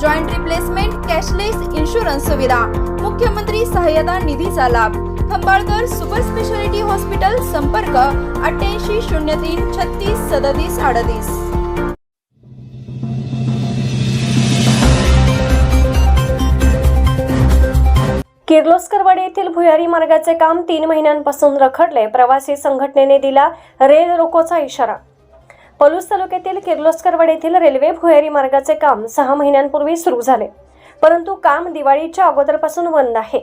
joint replacement cashless insurance सुविधा. मुख्यमंत्री सहाय्यता निधीचा लाभ. खंबाळकर सुपर स्पेशालिटी हॉस्पिटल संपर्क अठ्ठ्याऐंशी शून्य तीन छत्तीस सदतीस अडतीस. किर्लोस्करवाडी येथील भुयारी मार्गाचे काम तीन महिन्यांपासून रखडले. प्रवासी संघटनेने दिला रेल रोकोचा इशारा. पलूस तालुक्यातील किर्लोस्करवाड येथील रेल्वे भुयारी मार्गाचे काम सहा महिन्यांपूर्वी सुरू झाले. परंतु काम दिवाळीच्या अगोदरपासून बंद आहे.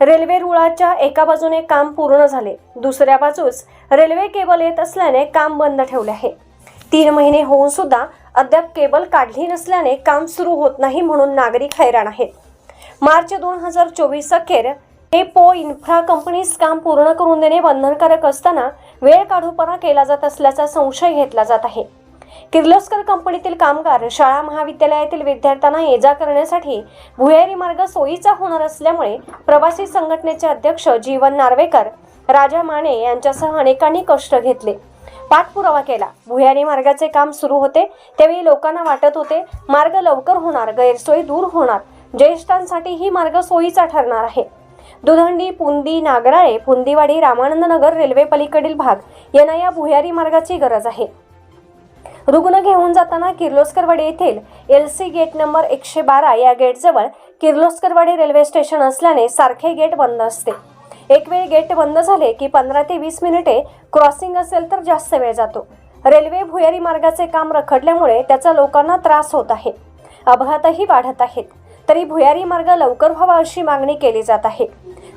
रेल्वे रुळाच्या एका बाजूने काम पूर्ण झाले. दुसऱ्या बाजूस रेल्वे केबल येत असल्याने काम बंद ठेवले आहे. तीन महिने होऊन सुद्धा अद्याप केबल काढली नसल्याने काम सुरू होत नाही म्हणून नागरिक हैराण आहेत. मार्च दोन हजार चोवीस अखेर हे पो इन्फ्रा कंपनीस काम पूर्ण करून देणे बंधनकारक असताना वेळ काढूपणा केला जात असल्याचा संशय घेतला जात आहे. किर्लोस्कर कंपनीतील कामगार शाळा महाविद्यालयातील विद्यार्थ्यांना ये जा करण्यासाठी भुयारी मार्ग सोयीचा होणार असल्यामुळे प्रवासी संघटनेचे अध्यक्ष जीवन नार्वेकर राजा माने यांच्यासह अनेकांनी कष्ट घेतले. पाठपुरावा केला. भुयारी मार्गाचे काम सुरू होते त्यावेळी लोकांना वाटत होते मार्ग लवकर होणार गैरसोयी दूर होणार. ज्येष्ठांसाठी ही मार्ग सोयीचा ठरणार आहे. दुधंडी पुंदी नागराळे पुंदीवाडी रामानंद नगर रेल्वे पलीकडील भाग यांना या भुयारी मार्गाची गरज आहे. रुग्ण घेऊन जाताना किर्लोस्करवाडी येथील एल सी गेट नंबर एकशे बारा या गेटजवळ किर्लोस्करवाडी रेल्वे स्टेशन असल्याने सारखे गेट बंद असते. एक वेळ गेट बंद झाले की पंधरा ते वीस मिनिटे क्रॉसिंग असेल तर जास्त वेळ जातो. रेल्वे भुयारी मार्गाचे काम रखडल्यामुळे त्याचा लोकांना त्रास होत आहे. अपघातही वाढत आहेत. तरी भुयारी मार्ग लवकर व्हावा अशी मागणी केली जात आहे.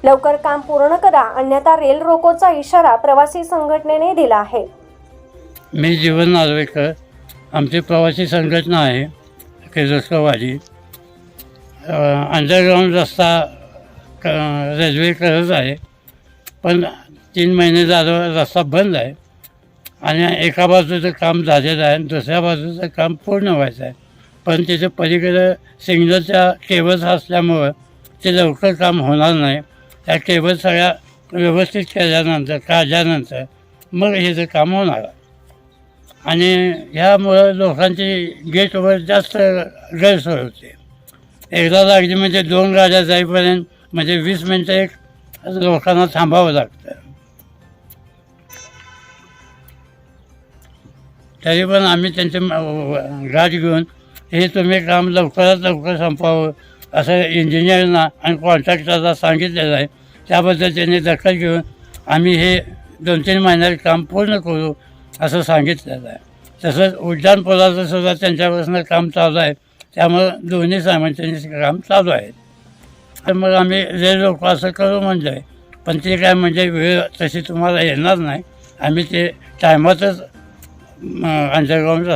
लवकर काम पूर्ण करा अन्यथा रेल रोकोचा इशारा प्रवासी संघटनेने दिला आहे. मी जीवन नार्वेकर आमची प्रवासी संघटना आहे किर्लोस्करवाडी अंडरग्राऊंड रस्ता क रेल्वे करत आहे पण तीन महिने झालं रस्ता बंद आहे. आणि एका बाजूचं काम झालेलं आहे आणि दुसऱ्या बाजूचं काम पूर्ण व्हायचं आहे. पण त्याच्या पलीकडे सिग्नलच्या केबल्स असल्यामुळं ते लवकर काम होणार नाही. त्या केबल सगळ्या व्यवस्थित केल्यानंतर काढल्यानंतर मग हे ह्याचं काम होणार. आणि ह्यामुळं लोकांची गेटवर जास्त गैरसोय होते. एकदा लागली म्हणजे दोन गाड्या जाईपर्यंत म्हणजे वीस मिनटं एक लोकांना थांबावं लागतं. तरी पण आम्ही त्यांचे गाठ घेऊन हे तुम्ही काम लवकरात लवकर संपवावं असं इंजिनियरना आणि कॉन्ट्रॅक्टरला सांगितलेलं आहे. त्याबद्दल त्यांनी दखल घेऊन आम्ही हे दोन तीन महिन्यात काम पूर्ण करू असं सांगितलेलं आहे. तसंच उड्डाणपुलाचं सुद्धा त्यांच्यापासून काम चालू आहे. त्यामुळं दोन्ही सायमल्टेनियस काम चालू आहे. तर मग आम्ही जे लोक असं करू म्हणजे आहे पण ते काय म्हणजे वेळ तशी तुम्हाला येणार नाही. आम्ही ते टायमातच अंडरग्राऊंड असतो